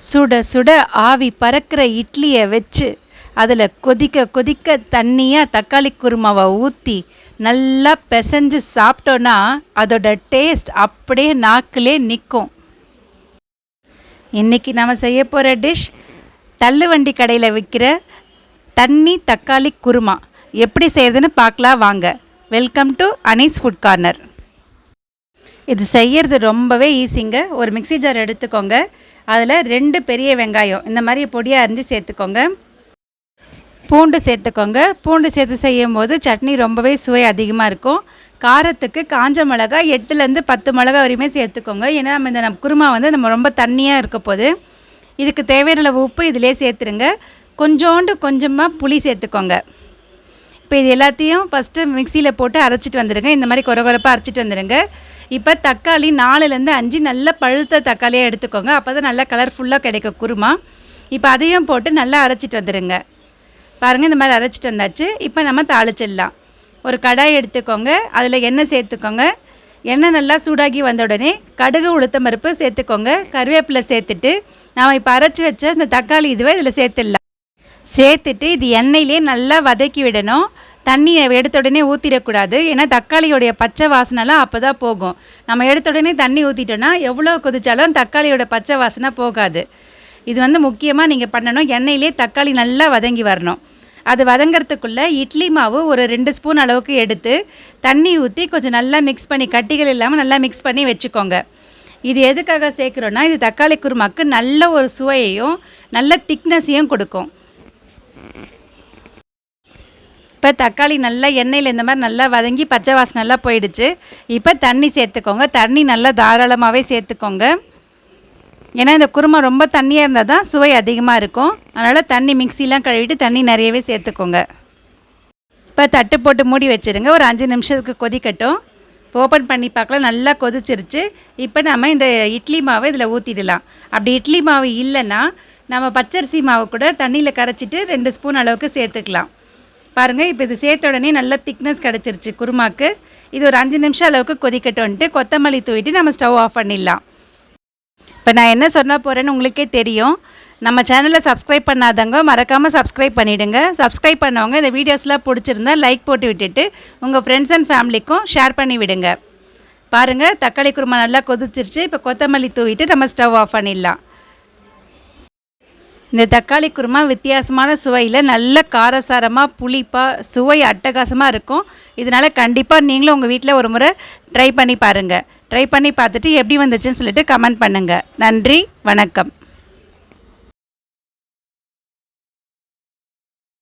சுட சுட ஆவி பறக்கிற இட்லியை வச்சு அதில் கொதிக்க கொதிக்க தண்ணியாக தக்காளி குருமாவை ஊற்றி நல்லா பிசைஞ்சு சாப்பிட்டோன்னா அதோட டேஸ்ட் அப்படியே நாக்கிலே நிற்கும் இன்றைக்கி நம்ம செய்ய போகிற டிஷ் தள்ளுவண்டி கடையில் விற்கிற தண்ணி தக்காளி குருமா. எப்படி செய்யறதுன்னு பார்க்கலாம் வாங்க. Welcome to Anees food corner இது செய்கிறது ரொம்பவே ஈஸிங்க ஒரு மிக்ஸி ஜார் எடுத்துக்கோங்க. அதில் ரெண்டு பெரிய வெங்காயம் இந்த மாதிரி பொடியாக அரிஞ்சு சேர்த்துக்கோங்க. பூண்டு சேர்த்துக்கோங்க. பூண்டு சேர்த்து செய்யும் போது சட்னி ரொம்பவே சுவை அதிகமாக இருக்கும். காரத்துக்கு காஞ்ச மிளகா எட்டுலேருந்து பத்து மிளகா வரையுமே சேர்த்துக்கோங்க. ஏன்னா நம்ம இந்த நம்ம குருமா வந்து நம்ம ரொம்ப தண்ணியாக இருக்க போது. இதுக்கு தேவையான அளவு உப்பு இதிலே சேர்த்துருங்க. கொஞ்சோண்டு கொஞ்சமாக புளி சேர்த்துக்கோங்க. இப்போ இது எல்லாத்தையும் ஃபஸ்ட்டு மிக்சியில் போட்டு அரைச்சிட்டு வந்துடுங்க இந்த மாதிரி குறை குறைப்பாக அரைச்சிட்டு வந்துடுங்க இப்போ தக்காளி நாலுலேருந்து அஞ்சு நல்ல பழுத்த தக்காளியாக எடுத்துக்கோங்க. அப்போ தான் நல்லா கலர்ஃபுல்லாக கிடைக்கும் குருமா. இப்போ அதையும் போட்டு நல்லா அரைச்சிட்டு வந்துடுங்க பாருங்கள் இந்த மாதிரி அரைச்சிட்டு வந்தாச்சு. இப்போ நம்ம தாளிச்சிடலாம். ஒரு கடாய் எடுத்துக்கோங்க. அதில் எண்ணெய் சேர்த்துக்கோங்க. எண்ணெய் நல்லா சூடாகி வந்த உடனே கடுகு உளுத்தம் பருப்பு சேர்த்துக்கோங்க. கருவேப்பிலை சேர்த்துட்டு நாம் இப்போ அரைச்சி வச்ச இந்த தக்காளி இதுவே இதில் சேர்த்துடலாம். சேர்த்துட்டு இது எண்ணெயிலே நல்லா வதக்கி விடணும். தண்ணியை எடுத்த உடனே ஊற்றிடக்கூடாது ஏன்னா தக்காளியோடைய பச்சை வாசனைலாம் அப்போ தான் போகும். நம்ம எடுத்த உடனே தண்ணி ஊற்றிட்டோன்னா எவ்வளோ கொதிச்சாலும் தக்காளியோட பச்சை வாசனை போகாது. இது வந்து முக்கியமாக நீங்கள் பண்ணணும். எண்ணெயிலே தக்காளி நல்லா வதங்கி வரணும். அது வதங்கிறதுக்குள்ளே இட்லி மாவு ஒரு ரெண்டு ஸ்பூன் அளவுக்கு எடுத்து தண்ணி ஊற்றி கொஞ்சம் நல்லா மிக்ஸ் பண்ணி கட்டிகள் இல்லாமல் நல்லா மிக்ஸ் பண்ணி வச்சுக்கோங்க. இது எதுக்காக சேர்க்குறோன்னா இது தக்காளி குருமாக்கு நல்ல ஒரு சுவையையும் நல்ல திக்னஸையும் கொடுக்கும். இப்போ தக்காளி நல்லா எண்ணெயில் இந்த மாதிரி நல்லா வதங்கி பச்சை வாசனெல்லாம் நல்லா போயிடுச்சு. இப்போ தண்ணி சேர்த்துக்கோங்க. தண்ணி நல்லா தாராளமாகவே சேர்த்துக்கோங்க. ஏன்னா இந்த குருமா ரொம்ப தண்ணியாக இருந்தால் தான் சுவை அதிகமாக இருக்கும். அதனால் தண்ணி மிக்சிலாம் கழுவிட்டு தண்ணி நிறையவே சேர்த்துக்கோங்க. இப்போ தட்டு போட்டு மூடி வச்சுருங்க. ஒரு அஞ்சு நிமிஷத்துக்கு கொதிக்கட்டும். ஓப்பன் பண்ணி பார்க்கலாம். நல்லா கொதிச்சிருச்சு. இப்போ நம்ம இந்த இட்லி மாவை இதில் ஊற்றிடலாம் அப்படி இட்லி மாவு இல்லைன்னா நம்ம பச்சரிசி மாவு கூட தண்ணியில் கரைச்சிட்டு ரெண்டு ஸ்பூன் அளவுக்கு சேர்த்துக்கலாம். பாருங்கள் இப்போ இது சேர்த்த உடனே நல்ல திக்னஸ் கிடச்சிருச்சு குருமாக்கு. இது ஒரு அஞ்சு நிமிஷம் அளவுக்கு கொதிக்கட்டும்ன்ட்டு கொத்தமல்லி தூவிட்டு நம்ம ஸ்டவ் ஆஃப் பண்ணிடலாம். இப்போ நான் என்ன சொன்னால் போகிறேன்னு உங்களுக்கே தெரியும். நம்ம சேனலை சப்ஸ்கிரைப் பண்ணாதவங்க மறக்காமல் சப்ஸ்கிரைப் பண்ணிவிடுங்க சப்ஸ்கிரைப் பண்ணவங்க இந்த வீடியோஸ்லாம் பிடிச்சிருந்தா லைக் போட்டு விட்டுட்டு உங்கள் ஃப்ரெண்ட்ஸ் அண்ட் ஃபேமிலிக்கும் ஷேர் பண்ணி விடுங்க. பாருங்கள் தக்காளி குருமா நல்லா கொதிச்சிருச்சு. இப்போ கொத்தமல்லி தூவிட்டு நம்ம ஸ்டவ் ஆஃப் பண்ணிடலாம். இந்த தக்காளி குருமா வித்தியாசமான சுவையில் நல்ல காரசாரமாக புளிப்பாக சுவை அட்டகாசமாக இருக்கும். இதனால் கண்டிப்பாக நீங்களும் உங்கள் வீட்டில் ஒரு முறை ட்ரை பண்ணி பாருங்கள் ட்ரை பண்ணி பார்த்துட்டு எப்படி வந்துச்சுன்னு சொல்லிட்டு கமெண்ட் பண்ணுங்கள் நன்றி வணக்கம்.